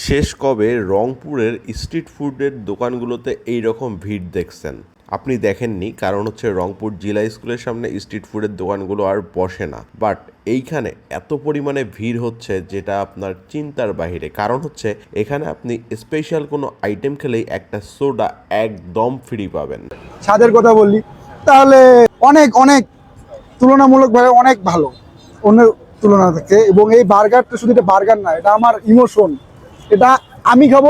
শেষ কবে রংপুরের স্ট্রিট ফুডের দোকানগুলোতে এই রকম ভিড় দেখছেন? আপনি দেখেননি, কারণ হচ্ছে রংপুর জেলা স্কুলের সামনে স্ট্রিট ফুডের দোকানগুলো আর বসে না। বাট এইখানে এত পরিমাণে ভিড় হচ্ছে যেটা আপনার চিন্তার বাহিরে। কারণ হচ্ছে এখানে আপনি স্পেশাল কোনো আইটেম খেলেই একটা সোডা একদম ফ্রি পাবেন। ছাদের কথা বললি, তাহলে অনেক অনেক তুলনামূলকভাবে অনেক ভালো। অন্য তুলনা থেকে, এবং এই বার্গারটা শুধু এটা বার্গার না, এটা আমার ইমোশন এটা আমি খাব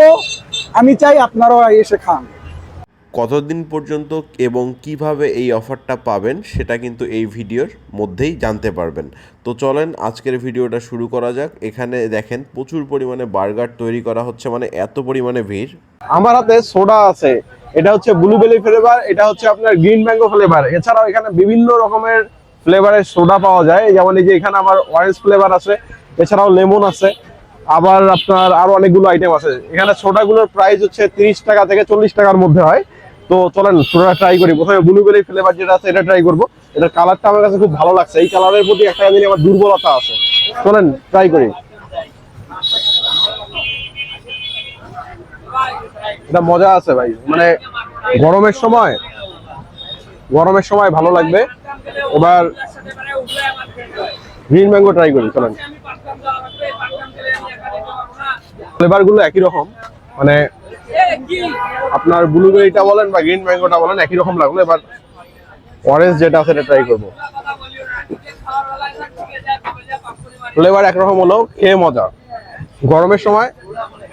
আমি চাই আপনারাও এসে খান। কতদিন পর্যন্ত এবং কীভাবে এই অফারটা পাবেন সেটা কিন্তু এই ভিডিওর মধ্যেই জানতে পারবেন। তো চলেন আজকের ভিডিওটা শুরু করা যাক। এখানে দেখেন প্রচুর পরিমাণে বার্গার তৈরি করা হচ্ছে মানে এত পরিমাণে ভিড়। আমার হাতে সোডা আছে এটা হচ্ছে ব্লুবেরি ফ্লেভার এটা হচ্ছে আপনার গ্রিন ম্যাঙ্গো ফ্লেভার। এছাড়াও এখানে বিভিন্ন রকমের ফ্লেভারের সোডা পাওয়া যায় যেমন এই যে এখানে আমার অরেঞ্জ ফ্লেভার আছে এছাড়াও লেমন আছে। আবার আপনার আরও অনেকগুলো আইটেম আছে। এখানে সোডাগুলোর প্রাইস হচ্ছে তিরিশ টাকা থেকে চল্লিশ টাকার মধ্যে হয়। তো চলেন সোডা ট্রাই করি। প্রথমে ব্লুবেরি ফ্লেভার যেটা আছে, এটা ট্রাই করব। এটার কালারটা আমার কাছে খুব ভালো লাগছে। এই কালারের প্রতি একটা জানি আমার দুর্বলতা আছে। চলেন ট্রাই করি। এটা মজা আছে ভাই। মানে গরমের সময় গরমের সময় ভালো লাগবে। এবার গ্রিন ম্যাঙ্গো ট্রাই করি, চলেন। ফ্লেভারগুলো একই রকম। মানে আপনার ব্লুবেরিটা বলেন বা গ্রিন ম্যাঙ্গোটা বলেন, একই রকম লাগল। এবার অরেঞ্জ যেটা আছে সেটা ট্রাই করব। ফ্লেভার একরকম হলো খেয়ে মজা। গরমের সময়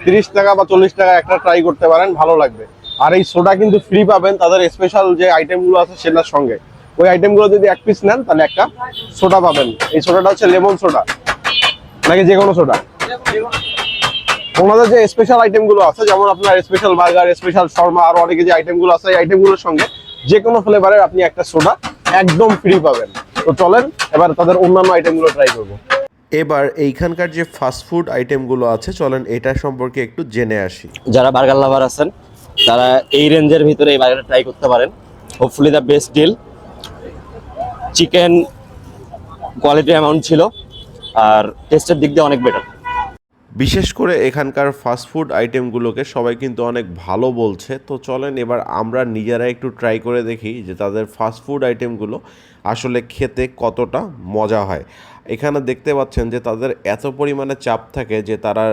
তিরিশ টাকা বা চল্লিশ টাকা একটা ট্রাই করতে পারেন, ভালো লাগবে। আর এই সোডা কিন্তু ফ্রি পাবেন, তাদের স্পেশাল যে আইটেমগুলো আছে সেটার সঙ্গে। ওই আইটেমগুলো যদি এক পিস নেন, তাহলে একটা সোডা পাবেন। এই সোডাটা হচ্ছে লেমন সোডা নাকি যে কোনো সোডা ওনাদের যে স্পেশাল আইটেমগুলো আছে যেমন আপনার স্পেশাল বার্গার স্পেশাল শর্মা আর অনেকে যে আইটেমগুলো আছে এই আইটেমগুলোর সঙ্গে যে কোনো ফ্লেভারের আপনি একটা সোডা একদম ফ্রি পাবেন। তো চলেন এবার তাদের অন্যান্য আইটেমগুলো ট্রাই করব। এবার এইখানকার যে ফাস্টফুড আইটেমগুলো আছে চলেন এটা সম্পর্কে একটু জেনে আসি। যারা বার্গার লাভার আছেন তারা এই রেঞ্জের ভিতরে এই বার্গারটা ট্রাই করতে পারেন। Hopefully the best deal chicken quality amount ছিল আর টেস্টের দিক দিয়ে অনেক বেটার বিশেষ করে এখানকার ফাস্টফুড আইটেমগুলোকে সবাই কিন্তু অনেক ভালো বলছে। তো চলেন এবার আমরা নিজেরা একটু ট্রাই করে দেখি যে তাদের ফাস্টফুড আইটেমগুলো আসলে খেতে কতটা মজা হয়। এখানে দেখতে পাচ্ছেন যে তাদের এত পরিমাণে চাপ থাকে যে তারা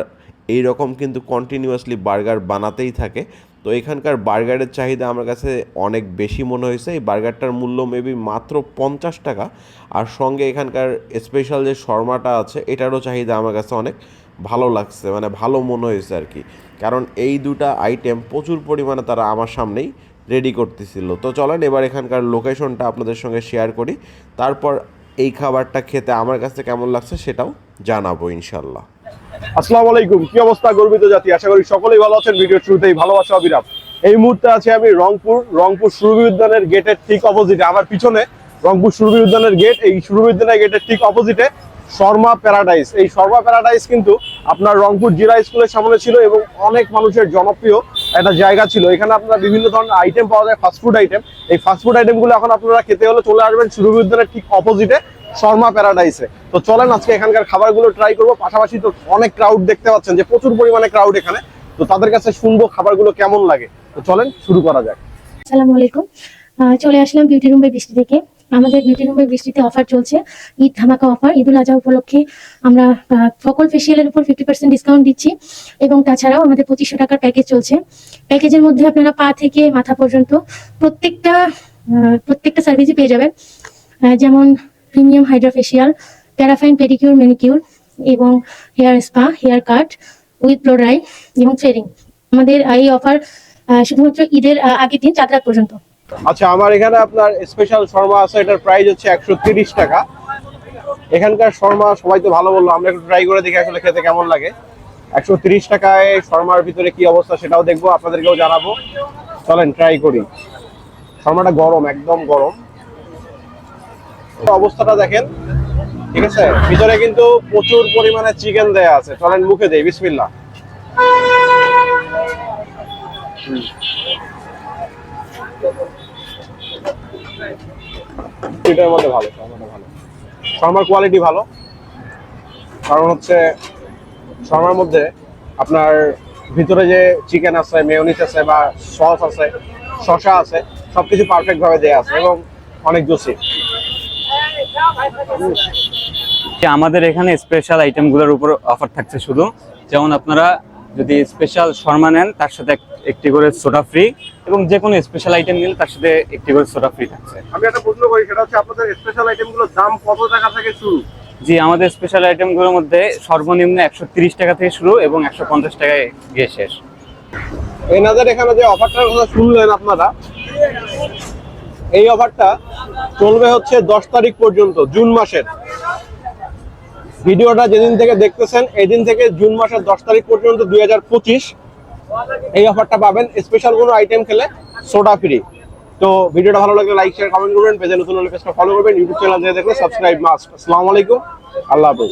এই রকম কিন্তু কন্টিনিউয়াসলি বার্গার বানাতেই থাকে। তো এখানকার বার্গারের চাহিদা আমার কাছে অনেক বেশি মনে হয়েছে। এই বার্গারটার মূল্য মেবি মাত্র পঞ্চাশ টাকা। আর সঙ্গে এখানকার স্পেশাল যে শর্মাটা আছে, এটারও চাহিদা আমার কাছে অনেক। ভালো লাগছে মানে ভালো মনে হয়েছে আর কি কারণ এই দুটা আইটেম প্রচুর পরিমাণে তারা আমার সামনেই রেডি করতেছিল। তো চলেন এবার এখানকার লোকেশনটা আপনাদের সঙ্গে শেয়ার করি। তারপর এই খাবারটা খেতে আমার কাছে কেমন লাগছে সেটাও জানাব ইনশাল্লাহ আসসালামু আলাইকুম, কি অবস্থা গর্বিত জাতি? আশা করি সকলেই ভালো আছেন। ভিডিওর শুরুতেই ভালোবাসা অবিরাম এই মুহূর্তে আছি আমি রংপুর রংপুর সুরভি উদ্যানের গেটের ঠিক অপোজিটে আমার পিছনে রংপুর সুরভি উদ্যানের গেট এই সুরভি উদ্যানের গেটের ঠিক অপোজিটে শর্মা প্যারাডাইস এই শর্মা প্যারাডাইস কিন্তু আপনার রংপুর জিরা স্কুলের সামনে ছিল এবং অনেক মানুষের জনপ্রিয় একটা জায়গা ছিল। এখানে আপনার বিভিন্ন ধরনের আইটেম পাওয়া যায় ফাস্টফুড আইটেম এই ফাস্টফুড আইটেমগুলো এখন আপনারা খেতে হলে চলে আসবেন সুরভি উদ্যানের ঠিক অপোজিটে শর্মা প্যারাডাইসে তো চলেন আজকে এখানকার খাবারগুলো ট্রাই করব। পাশাপাশি তো অনেক ক্রাউড দেখতে পাচ্ছেন যে প্রচুর পরিমাণে ক্রাউড এখানে। তো তাদের কাছে শুনব খাবারগুলো কেমন লাগে। তো চলেন শুরু করা যাক। আসসালামু আলাইকুম। চলে আসলাম বিউটি রুম বাই বৃষ্টি থেকে আমাদের বিউটি রুম বাই বৃষ্টিতে অফার চলছে। ঈদ ধামাকা অফার ঈদুল আজহা উপলক্ষে আমরা সকল ফেসিয়ালের উপর ফিফটি পার্সেন্ট ডিসকাউন্ট দিচ্ছি এবং তাছাড়াও আমাদের পঁচিশশো টাকার প্যাকেজ চলছে। প্যাকেজের মধ্যে আপনারা পা থেকে মাথা পর্যন্ত প্রত্যেকটা প্রত্যেকটা সার্ভিসই পেয়ে যাবেন। যেমন premium hydra facial paraffin pedicure manicure এবং hair spa hair cut with blow dry এবং থ্রেডিং আমাদের এই অফার শুধুমাত্র ঈদের আগের দিন চাঁদ রাত পর্যন্ত। আচ্ছা আমার এখানে আপনার স্পেশাল শর্মা আছে, এটার প্রাইস হচ্ছে একশো টাকা। এখানকার শর্মা সবাই তো ভালো বলল, আমরা একটু ট্রাই করে দেখি আসলে খেতে কেমন লাগে। একশো টাকায় শর্মার ভিতরে কি অবস্থা সেটাও দেখব, আপনাদেরকেও জানাব। চলেন ট্রাই করি। শর্মাটা গরম, একদম গরম। অবস্থাটা দেখেন, ঠিক আছে? ভিতরে কিন্তু প্রচুর পরিমাণে চিকেন দেয়া আছে। চলেন, মুখে দেই বিসমিল্লা এটার মধ্যে ভালো শর্মার কোয়ালিটি ভালো। কারণ হচ্ছে, শর্মার মধ্যে আপনার ভিতরে যে চিকেন আছে মেয়নিস আছে বা সস আছে, শসা আছে, সবকিছু পারফেক্ট ভাবে দেওয়া আছে এবং অনেক জুসি আমাদের এখানে স্পেশাল আইটেমগুলোর উপর অফার থাকছে শুধু। যেমন আপনারা যদি স্পেশাল শর্মা নেন, তার সাথে একটি করে সোডা ফ্রি এবং যে কোনো স্পেশাল আইটেম নিলে তার সাথে একটি করে সোডা ফ্রি থাকছে। আমি একটা প্রশ্ন করি সেটা হচ্ছে আপনাদের স্পেশাল আইটেমগুলোর দাম কত টাকা থেকে শুরু? জি আমাদের স্পেশাল আইটেমগুলোর মধ্যে সর্বনিম্ন একশো টাকা থেকে শুরু এবং একশো পঞ্চাশ টাকায় গিয়ে শেষ। এনাদের এখানে যে অফারটার কথা শুনলেন আপনারা এই অফারটা চলবে হচ্ছে দশ তারিখ পর্যন্ত জুন মাসের। ভিডিওটা যেদিন থেকে দেখতেছেন এই দিন থেকে জুন মাসের দশ তারিখ পর্যন্ত দুই হাজার পঁচিশ। এই অফারটা পাবেন। স্পেশাল কোনো আইটেম খেলে সোডা ফ্রি তো ভিডিওটা ভালো লাগলে লাইক শেয়ার কমেন্ট করবেন। পেজে নতুন হলে পেজটা ফলো করবেন। ইউটিউব চ্যানেল দেখলে সাবস্ক্রাইব মাস্ট আসসালামু আলাইকুম। আল্লাহ হাফেজ।